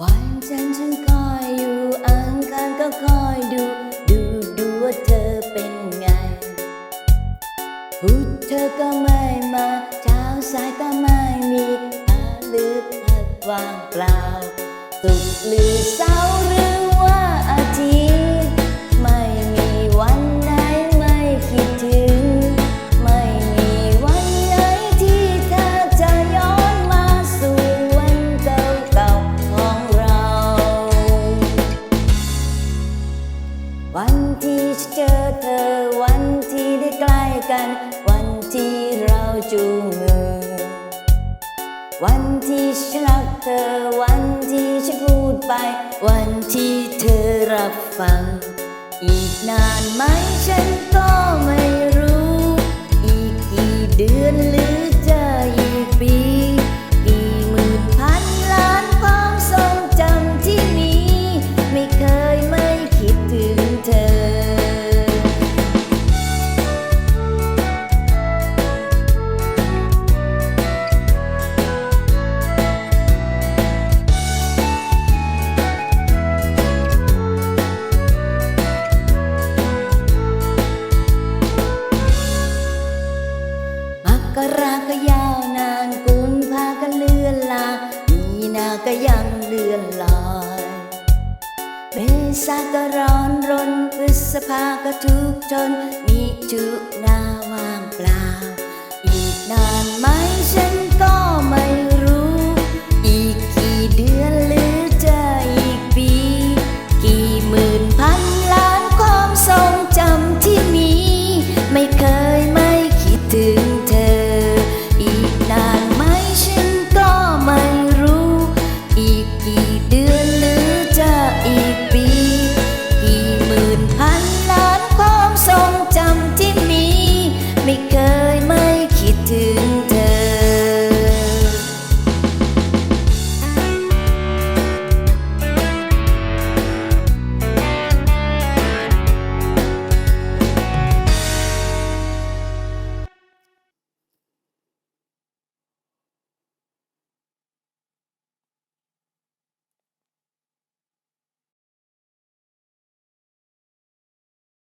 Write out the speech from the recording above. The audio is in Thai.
วันจันทร์ฉันคอยอยู่อังคารก็คอยดู ดูดูว่าเธอเป็นไงพุธเธอก็ไม่มาเช้าสายก็ไม่มีอาลือพักว่างเปล่าสุกหรือเสาร์ วันที่ฉันเจอเธอ วันที่ได้ใกล้กัน วันที่เราจูงมือ วันที่ฉันรักเธอ วันที่ฉันพูดไป วันที่เธอรับฟัง อีกนานไหมฉันก็ไม่รู้ อีกกี่เดือน ก็ยังเลื่อนลอยเป็นษาก็ร้อนรนพฤษภาก็ทุกข์ทนมีจุหน้าว่างเปล่า อีกนานมา